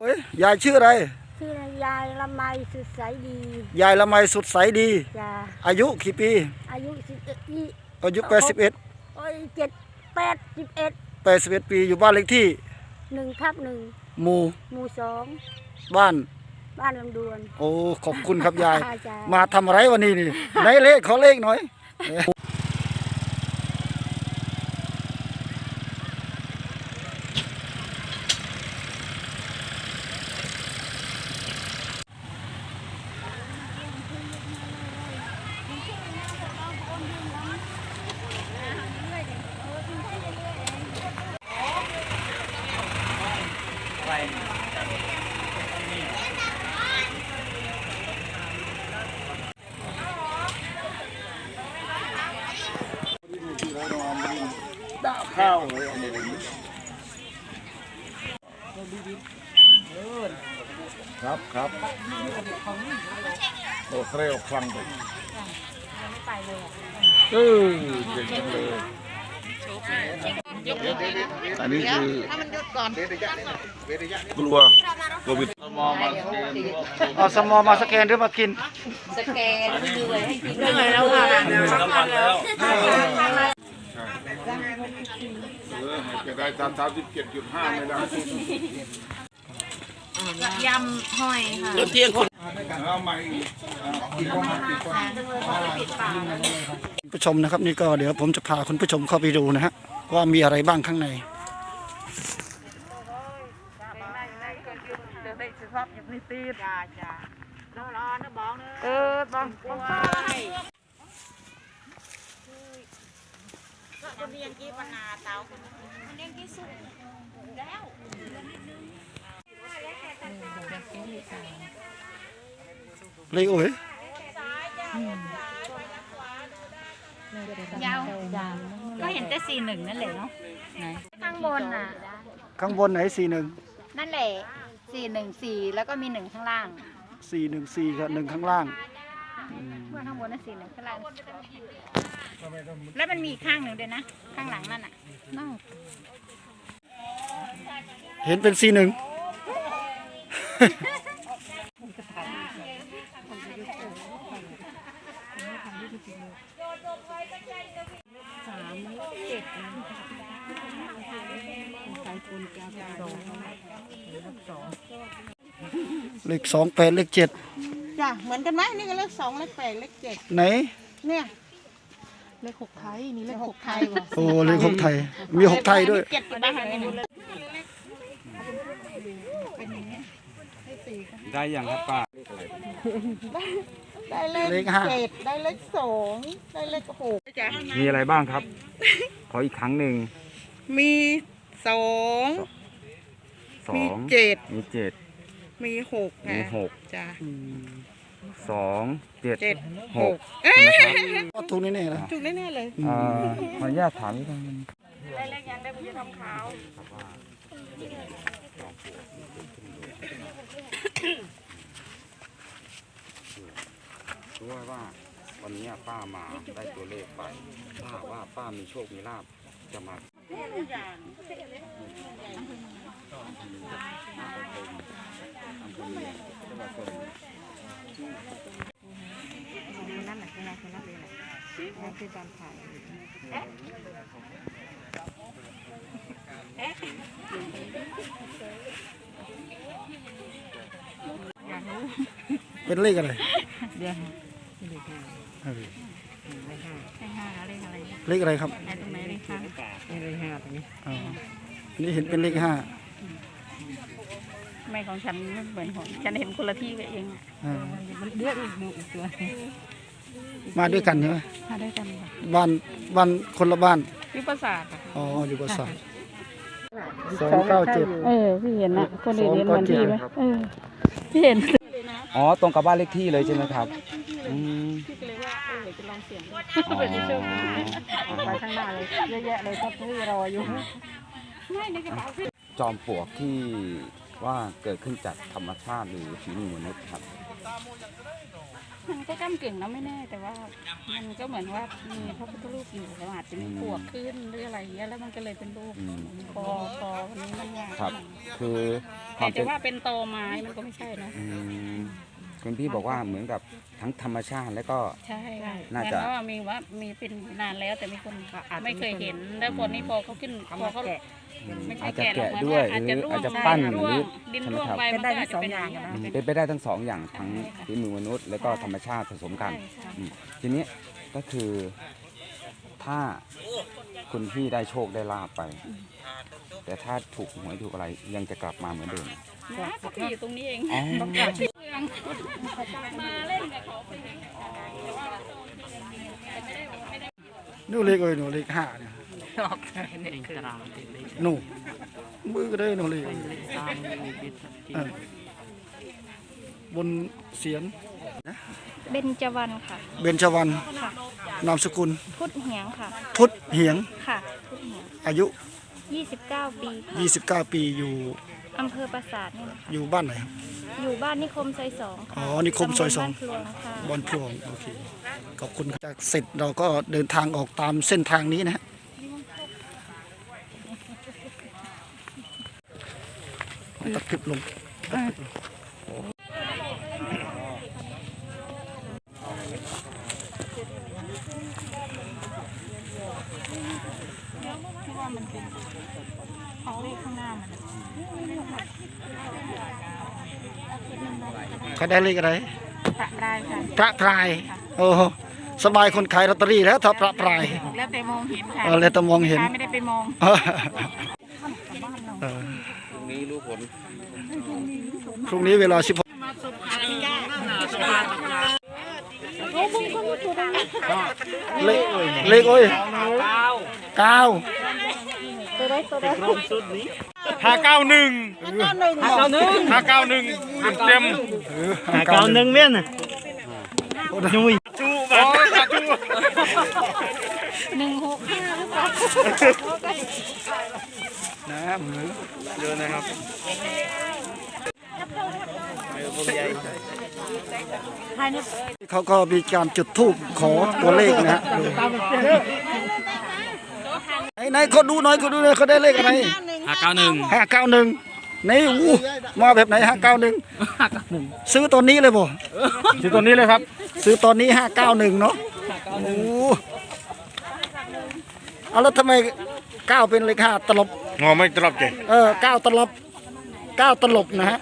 เฮ้ยยายชื่ออะไรชื่อยายละไมสุดใสดียายละไมสุดใสดี จ้าอายุกี่ปี อายุสิบเอ็ดยี่อายุ81 โอ้ยเจ็ดแปดสิบเอ็ด81 ปีอยู่บ้านเลขที่ หนึ่งทับหนึ่งหมู่หมู่สองบ้าน บ้านลำดวน โอ้ขอบคุณครับยาย จ้ามาทำอะไรวันนี้นี่ไหนเลขขอเลขหน่อย ข้าวครับครับโอ้เร็วคลังไปเออเก่งจังเลย อันนี้คือ ถ้ามันหยุดก่อนกลัวโควิดเอาสมอมาสแกนหรือมากิน สแกนดูเลยให้กินเหนื่อยแล้วค่ะจะได้ตามสามสิบเจ็ดจุดห้าไม่ได้ยำหอยค่ะเอาใหม่อีกคุณผู้ชมนะครับนี่ก็เดี๋ยวผมจะพาคุณผู้ชมเข้าไปดูนะฮะ ว่ามีอะไรบ้างข้างในจ้าจ้าเรารอนะบ้องเนอะเออบ้องบ้องก็มียังกี้ปนาเตามันยังกี้สุกแล้วเลขโอ้ยยาวก็ เห็นแต่สี่หนึ่งนั่นแหละเนาะข้างบนน่ะ ข้างบนไหนสี่หนึ่งนั่นแหละสี่หนึ่งสี่แล้วก็มีหนึ่งข้างล่าง สี่หนึ่งสี่กับหนึ่งข้างล่างเมื่อข้างบนนั่นสี่หนึ่งข้างล่าง แล้วมันมีอีกข้างหนึ่งด้วยนะ ข้างหลังนั่นน่ะน่าเห็นเป็นสี่หนึ่ง เลขสองแปดเลขเจ็ดจ้ะเหมือนกันไหมนี่ก็เลขสองเลขแปดเลขเจ็ดไหน เนี่ยเลขหกไทยนี่เลเลขขหหกกไทไทยยว่ะโอ้เลขหกไทย มีหกไทยด้วยเจ็ดอยู่บ้านไหนได้ยังครับป้าได้เลเลขขห้าเจ็ดได้เลขสองได้เลขหกจ้ะมีอะไรบ้างครับ ขออีกครั้งหนึ่งมี สองสอมีงเจ็ดมีเจ็ดมีหกมีนะหกจ้ะสองเจ็ดเจ็ดหหกกเอ๊ะใช่ไหมครับก็ถูกแน่ๆนะถูกแน่ๆเลย อ่าขออนุญาตถามนิดนึงรู้ว่าวันนี้ป้ามาได้ตัวเลขไปถ้าหากว่าป้ามีโชคมีลาบจะมา นั่นแหละนั่นแหละนั่นแหละนั่นคือการถ่ายเป็นเลขอะไรเดี๋ยวเออเลขห้าเลขห้าเลขอะไรเลขอะไรครับ อ๋ออันนี้เห็นเป็นเลขห้าไม่ของฉันไม่เหมือนของฉันเห็นคนละที่กับเองอะอ่ามันเลือกอีกดูอีกตัวมาด้วยกันใช่ไหมมาด้วยกันค่ะบ้านบ้านคนละบ้านยุประสาทอะอ๋อ อยู่ประสาทสองเก้าเจ็ด เออพี่เห็นนะคนอื่นเห็นสองเหมือนพี่ไหมเก้าเจ็ดเออพี่เห็น อ๋อ ตรงกับบ้านเลขที่เลยใช่ไหมครับอืมพี่ก็ เลยว่าเออจะลองเสี่ยงดูอ๋อไปข้างหน้าเลยเยอะแยะเลยครับพี่รออยู่จอมปลวกที่ว่าเกิดขึ้นจากธรรมชาติหรือฝีมือมนุษย์ครับมันก็ก้ากึ่งนะไม่แน่ แต่ว่ามันก็เหมือนว่ามีพระพุทธรูปอยู่แล้วอาจจะมีปวกขึ้นหรืออะไรอย่างเงี้ยแล้วมันก็เลยเป็นรูปอืมคอคอวันนี้มันยากครับ คือควาแต่มเป็จะนว่าเป็นตอไม้มันก็ไม่ใช่นะอืม คุณพี่บอกว่าเหมือนกับทั้งธรรมชาติแล้วก็ ใช่ค่ะน่าแต่จะว่ามีว่ามีเป็นนานแล้วแต่มีคนไม่เคยเห็นแล้วคนนี้พอเขาขึ้นพอเขาไม่ใช่อาจจะแกะหรอกแกะด้วยอาจจะหรือร่วอาจงจะใช่ปั้นร่วหรืงอดินใช่ไหมร่วงครับ ไปมันก็อาจจะเป็นอย่างนี้ยอืมเป็นไปได้ทั้งสองอย่างทั้งฝีมือมนุษย์ แล้วก็ธรรมชาติผสมกัน ใช่ใช่อืมทีนี้ก็คือถ้า คุณพี่ได้โชคได้ลาบไป แต่ถ้าถูกหวยถูกอะไรยังจะกลับมาเหมือนเดิมนะก็พี่อยู่ตรงนี้เองอ๋อมาเล่นกับเขาไปเองนู่นเลขเอ้ยนู่นเลขห้าเนี่ยนู่นมือก็ได้นู่นเลขเออบนเสียน เบญจวรรณค่ะ เบญจวรรณนามสกุล พุทธเหียงค่ะพุทธเหียง ค่ะ พุทธเหียง อายุ 29 ปี29 ปีอยู่อำเภอปราสาทนี่นะคะอยู่บ้านไหนครับ อยู่บ้านนิคมซอยสองอ๋ค่ะอนิคมซอยสอง ตำบลบ้านพลวงค่ะ บอลพลวงโอเคขอบคุณครับจากเสร็จเราก็เดินทางออกตามเส้นทางนี้นะฮะตัดคลิปลงเอาเลขข้างหน้ามัน เขาได้เลขอะไรประปรายค่ะ พระพราย โอ้โหสบายคนขายลอตเตอรี่แล้วถ้าพระพรายแล้วแต่มองเห็นค่ะเออแล้วแต่มองเห็นค้าไม่ได้ไปมองเออเออพรุ่งนี้รู้ผลพรุ่งนี้เวลาสิบเลขเลขโอ้ยเก้าห้าเก้าหนึ่งห้าเก้าหนึ่งห้าเก้าหนึ่งเต็ม เก้าหนึ่งเมียนจุยจูบ้าจูหนึ่งหกห้าหรือเปล่านะมือเยอะนะครับเขาก็มีการจุดธูปขอตัวเลขนะฮะไหนไหนเขาดูหน่อยเขาดูหน่อยเขาได้เลขอะไรห้าเก้าหนึ่งห้าเก้าหนึ่ง นี่อู้มาแบบไหนห้าเก้าหนึ่งซื้อตอนนี้เลยบ่ที่ตัวนี้เลยครับ ซื้อตอนนี้ห้าเก้าหนึ่งเนาะโอ้เอาแล้วทำไมเก้าเป็นเลขห้าตลบงอไม่ตรับเจเออเก้าตลบเก้าตลบนะฮะ